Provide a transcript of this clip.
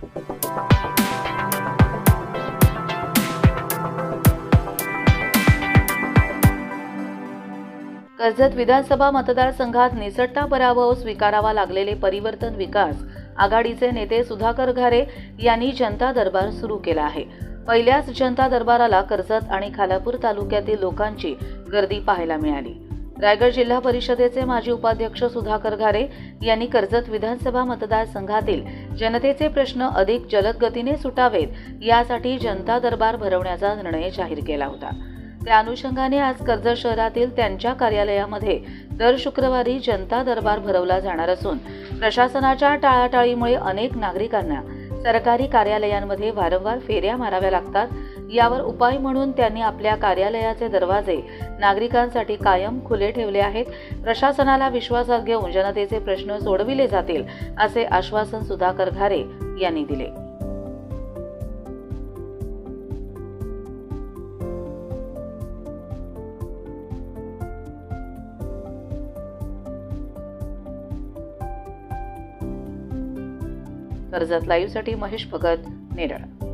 कर्जत विधानसभा मतदारसंघात निसटता पराभव स्वीकारावा लागलेले परिवर्तन विकास आघाडीचे नेते सुधाकर घारे यांनी जनता दरबार सुरू केला आहे. पहिल्याच जनता दरबाराला कर्जत आणि खालापूर तालुक्यातील लोकांची गर्दी पाहायला मिळाली. रायगड जिल्हा परिषदेचे माजी उपाध्यक्ष सुधाकर घारे यांनी कर्जत विधानसभा मतदारसंघातील जनतेचे प्रश्न अधिक जलद गतीने सुटावेत यासाठी जनता दरबार भरवण्याचा निर्णय जाहीर केला होता. त्या अनुषंगाने आज कर्जत शहरातील त्यांच्या कार्यालयामध्ये दर शुक्रवारी जनता दरबार भरवला जाणार असून प्रशासनाच्या टाळाटाळीमुळे अनेक नागरिकांना सरकारी कार्यालयांमध्ये वारंवार फेऱ्या माराव्या लागतात यावर उपाय म्हणून त्यांनी आपल्या कार्यालयाचे दरवाजे नागरिकांसाठी कायम खुले ठेवले आहेत. प्रशासनाला विश्वासात घेऊन जनतेचे प्रश्न सोडविले जातील असे आश्वासन सुधाकर घारे यांनी दिले. कर्जत लाईव्हसाठी महेश भगत नेरळ.